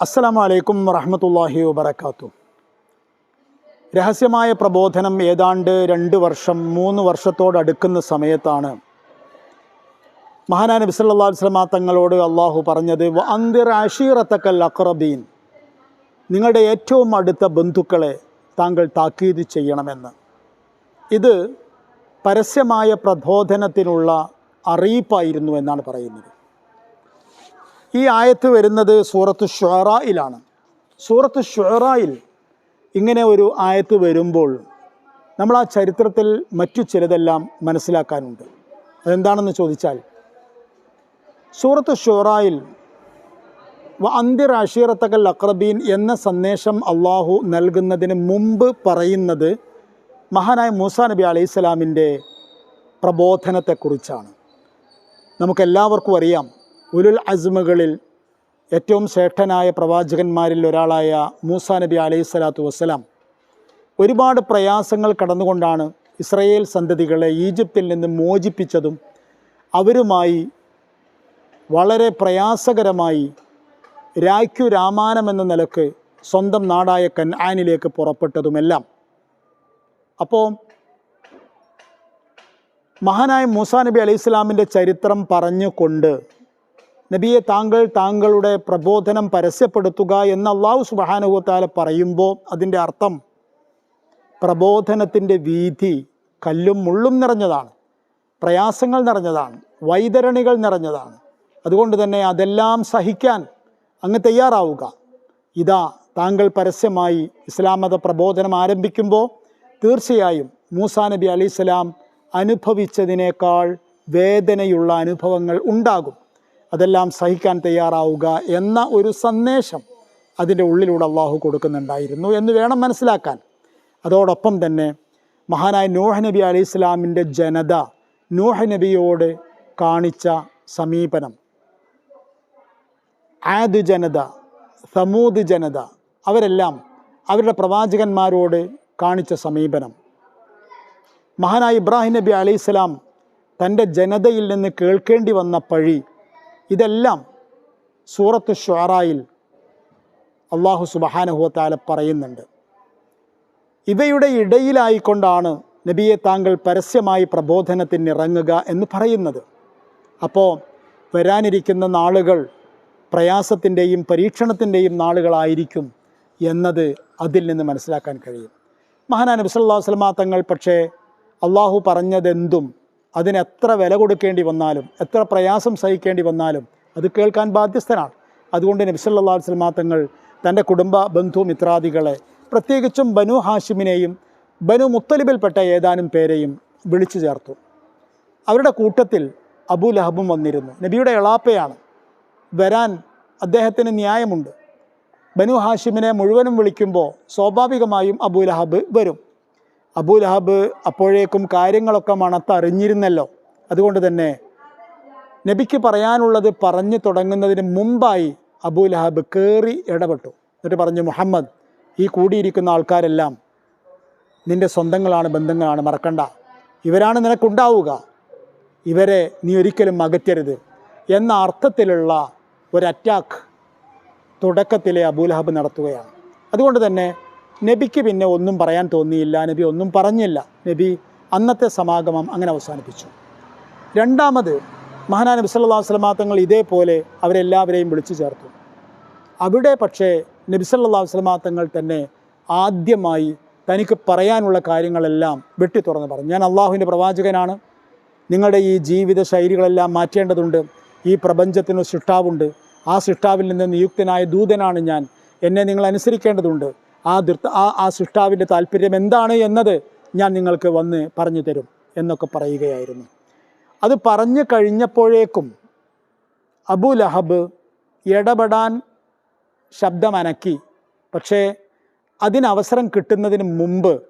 അസ്സലാമു അലൈക്കും വറഹമത്തല്ലാഹി വബർക്കാത്തു രഹസ്യമായ പ്രബോധനം ഏതാണ്ട് രണ്ട് വർഷം മൂന്ന് വർഷത്തോടടുക്കുന്ന സമയത്താണ് മഹാനാ നബി സല്ലല്ലാഹു അലൈഹി വസല്ലമ തങ്ങളോട് അള്ളാഹു പറഞ്ഞത് "വ അന്തിർ അഷീറത്തക്കൽ അക്രബീൻ നിങ്ങളുടെ ഏറ്റവും അടുത്ത ബന്ധുക്കളെ താങ്കൾ താക്കീത് ചെയ്യണമെന്ന്. ഇത് പരസ്യമായ പ്രബോധനത്തിനുള്ള അറിയിപ്പായിരുന്നു എന്നാണ് പറയുന്നത്. ഈ ആയത്ത് വരുന്നത് സൂറത്ത് ഷുറായിലാണ്. സൂറത്ത് ഷുറായിൽ ഇങ്ങനെ ഒരു ആയത്ത് വരുമ്പോൾ നമ്മൾ ആ ചരിത്രത്തിൽ മറ്റു ചിലതെല്ലാം മനസ്സിലാക്കാനുണ്ട്. അതെന്താണെന്ന് ചോദിച്ചാൽ സൂറത്ത് ഷുറായിൽ അന്തിർ അഷീറത്തകൽ അക്രബീൻ എന്ന സന്ദേശം അള്ളാഹു നൽകുന്നതിന് മുമ്പ് പറയുന്നത് മഹാനായ മൂസ നബി അലൈഹി സ്വലാമിന്റെ പ്രബോധനത്തെക്കുറിച്ചാണ്. നമുക്കെല്ലാവർക്കും അറിയാം ഉലുൽ അസ്മുകളിൽ ഏറ്റവും ശ്രേഷ്ഠനായ പ്രവാചകന്മാരിൽ ഒരാളായ മൂസാ നബി അലൈഹി സ്വലാത്തു വസ്സലാം. ഒരുപാട് പ്രയാസങ്ങൾ കടന്നുകൊണ്ടാണ് ഇസ്രയേൽ സന്തതികളെ ഈജിപ്തിൽ നിന്ന് മോചിപ്പിച്ചതും അവരുമായി വളരെ പ്രയാസകരമായി രാഖ്യു രാമാനം എന്ന നിലയ്ക്ക് സ്വന്തം നാടായ കൻആനിലേക്ക് പുറപ്പെട്ടതുമെല്ലാം. അപ്പോൾ മഹാനായ മൂസാ നബി അലൈഹി സ്വലാമിന്റെ ചരിത്രം പറഞ്ഞുകൊണ്ട് നബിയെ താങ്കൾ താങ്കളുടെ പ്രബോധനം പരസ്യപ്പെടുത്തുക എന്ന് അള്ളാഹു സുബാനുഭവത്താല പറയുമ്പോൾ അതിന്റെ അർത്ഥം പ്രബോധനത്തിന്റെ വീതി കല്ലും മുള്ളും നിറഞ്ഞതാണ്. പ്രയാസങ്ങൾ നിറഞ്ഞതാണ്. വൈതരണികൾ നിറഞ്ഞതാണ്. അതുകൊണ്ട് തന്നെ അതെല്ലാം സഹിക്കാൻ അങ്ങ് തയ്യാറാവുക. ഇതാ താങ്കൾ പരസ്യമായി ഇസ്ലാം മത പ്രബോധനം ആരംഭിക്കുമ്പോൾ തീർച്ചയായും മൂസാ നബി അലൈഹി സ്വലാം അനുഭവിച്ചതിനേക്കാൾ വേദനയുള്ള അനുഭവങ്ങൾ ഉണ്ടാകും. അതെല്ലാം സഹിക്കാൻ തയ്യാറാവുക എന്ന ഒരു സന്ദേശം അതിന്റെ ഉള്ളിലൂടെ അള്ളാഹു കൊടുക്കുന്നുണ്ടായിരുന്നു എന്ന് വേണം മനസ്സിലാക്കാൻ. അതോടൊപ്പം തന്നെ മഹാനായ നൂഹ് നബി അലി ഇസ്ലാമിന്റെ ജനത നൂഹ് നബിയോട് കാണിച്ച സമീപനം. ആദ് ജനത സമൂദ് ജനത അവരെല്ലാം അവരുടെ പ്രവാചകന്മാരോട് കാണിച്ച സമീപനം. മഹാനായ ഇബ്രാഹിം നബി അലി ഇസ്ലാം തന്റെ ജനതയിൽ നിന്ന് കേൾക്കേണ്ടി വന്ന പഴി ഇതെല്ലാം സൂറത്ത് ഷുറായിൽ അള്ളാഹു സുബഹാനഹുവത്താല പറയുന്നുണ്ട്. ഇവയുടെ ഇടയിലായിക്കൊണ്ടാണ് നബിയെ താങ്കൾ പരസ്യമായി പ്രബോധനത്തിന് ഇറങ്ങുക എന്ന് പറയുന്നത്. അപ്പോൾ വരാനിരിക്കുന്ന നാളുകൾ പ്രയാസത്തിന്റെയും പരീക്ഷണത്തിന്റെയും നാളുകളായിരിക്കും എന്നത് അതിൽ നിന്ന് മനസ്സിലാക്കാൻ കഴിയും. മഹാനാ നബി സല്ലല്ലാഹു അലൈഹി തങ്ങൾ പക്ഷേ അള്ളാഹു പറഞ്ഞതെന്തും അതിന് എത്ര വില കൊടുക്കേണ്ടി വന്നാലും എത്ര പ്രയാസം സഹിക്കേണ്ടി വന്നാലും അത് കേൾക്കാൻ ബാധ്യസ്ഥനാണ്. അതുകൊണ്ട് നബി സല്ലല്ലാഹു അലൈഹി തങ്ങൾ തന്റെ കുടുംബ ബന്ധു മിത്രാദികളെ പ്രത്യേകിച്ചും ബനു ഹാഷിമിനെയും ബനു മുത്തലിബിൽപ്പെട്ട ഏതാനും പേരെയും വിളിച്ചു ചേർത്തു. അവരുടെ കൂട്ടത്തിൽ അബു ലഹബും വന്നിരുന്നു. നബിയുടെ എളാപ്പയാണ്. വരാൻ അദ്ദേഹത്തിന് ന്യായമുണ്ട്. ബനു ഹാഷിമിനെ മുഴുവനും വിളിക്കുമ്പോൾ സ്വാഭാവികമായും അബു ലഹബ് വരും. അബൂ ലഹബ് അപ്പോഴേക്കും കാര്യങ്ങളൊക്കെ മണത്തറിഞ്ഞിരുന്നല്ലോ. അതുകൊണ്ട് തന്നെ നബിക്ക് പറയാനുള്ളത് പറഞ്ഞു തുടങ്ങുന്നതിന് മുമ്പായി അബൂലഹബ് കയറി ഇടപെട്ടു. എന്നിട്ട് പറഞ്ഞു മുഹമ്മദ് ഈ കൂടിയിരിക്കുന്ന ആൾക്കാരെല്ലാം നിന്റെ സ്വന്തങ്ങളാണ് ബന്ധങ്ങളാണ് മറക്കണ്ട. ഇവരാണ് നിനക്കുണ്ടാവുക. ഇവരെ നീ ഒരിക്കലും അകറ്റരുത്. എന്ന അർത്ഥത്തിലുള്ള ഒരു അറ്റാക്ക് തുടക്കത്തിലെ അബൂലഹബ് നടത്തുകയാണ്. അതുകൊണ്ട് തന്നെ നബിക്ക് പിന്നെ ഒന്നും പറയാൻ തോന്നിയില്ല നബി ഒന്നും പറഞ്ഞില്ല. നബി അന്നത്തെ സമാഗമം അങ്ങനെ അവസാനിപ്പിച്ചു. രണ്ടാമത് മഹാനാ നബി വസല്ലമ തങ്ങൾ ഇതേപോലെ അവരെല്ലാവരെയും വിളിച്ചു ചേർത്തു. അവിടെ പക്ഷേ നബി വസല്ലമ തങ്ങൾ തന്നെ ആദ്യമായി തനിക്ക് പറയാനുള്ള കാര്യങ്ങളെല്ലാം വെട്ടി തുറന്ന് പറഞ്ഞു. ഞാൻ അള്ളാഹുവിന്റെ പ്രവാചകനാണ്. നിങ്ങളുടെ ഈ ജീവിത ശൈലികളെല്ലാം മാറ്റേണ്ടതുണ്ട്. ഈ പ്രപഞ്ചത്തിന് സൃഷ്ടാവുണ്ട് ആ സൃഷ്ടാവിൽ നിന്ന് നിയുക്തനായ ദൂതനാണ് ഞാൻ. എന്നെ നിങ്ങൾ അനുസരിക്കേണ്ടതുണ്ട്. ആ ദൃത്ത ആ ആ സൃഷ്ടാവിന്റെ താല്പര്യം എന്താണ് എന്നത് ഞാൻ നിങ്ങൾക്ക് വന്ന് പറഞ്ഞു തരും എന്നൊക്കെ പറയുകയായിരുന്നു. അത് പറഞ്ഞു കഴിഞ്ഞപ്പോഴേക്കും അബു ലഹബ് ഇടപെടാൻ ശബ്ദമനക്കി. പക്ഷേ അതിനവസരം കിട്ടുന്നതിന് മുമ്പ്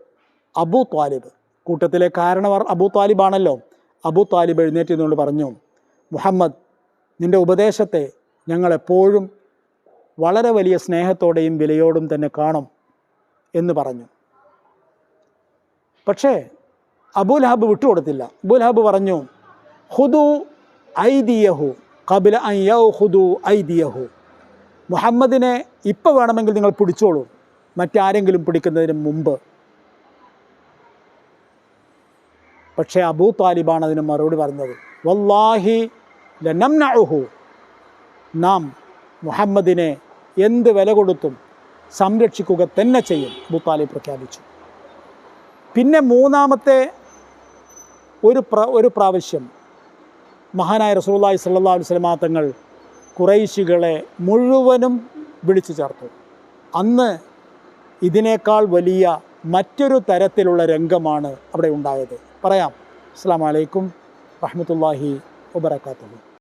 അബു ത്വാലിബ് കൂട്ടത്തിലെ കാരണവർ അബു ത്വാലിബാണല്ലോ. അബു ത്വാലിബ് എഴുന്നേറ്റ് നിന്നുകൊണ്ട് പറഞ്ഞു മുഹമ്മദ് നിന്റെ ഉപദേശത്തെ ഞങ്ങളെപ്പോഴും വളരെ വലിയ സ്നേഹത്തോടെയും വിലയോടും തന്നെ കാണും. എന്ന് പറഞ്ഞു. പക്ഷേ അബുലഹബ് വിട്ടുകൊടുത്തില്ല. അബുലഹബ് പറഞ്ഞു ഹുദു ഐദിയഹു കബില അയ്യഹു ഹുദു ഐദിയഹു. മുഹമ്മദിനെ ഇപ്പോൾ വേണമെങ്കിൽ നിങ്ങൾ പിടിച്ചോളൂ. മറ്റാരെങ്കിലും പിടിക്കുന്നതിന് മുമ്പ്. പക്ഷേ അബൂ താലിബാണ് അതിന് മറുപടി പറഞ്ഞത്. വല്ലാഹി ലനം നാം മുഹമ്മദിനെ എന്ത് വില കൊടുത്തും സംരക്ഷിക്കുക തന്നെ ചെയ്യും ഭൂപ്പാലി പ്രഖ്യാപിച്ചു. പിന്നെ മൂന്നാമത്തെ ഒരു പ്ര ഒരു പ്രാവശ്യം മഹാനായ റസൂള്ളി സല്ലാ അലൈഹി വസല്ലമ തങ്ങൾ കുറൈശികളെ മുഴുവനും വിളിച്ചു ചേർത്തു. അന്ന് ഇതിനേക്കാൾ വലിയ മറ്റൊരു തരത്തിലുള്ള രംഗമാണ് അവിടെ ഉണ്ടായത്. പറയാം. അസ്സാം വലൈക്കും വറഹമത്തല്ലാഹി വബർക്കാത്തു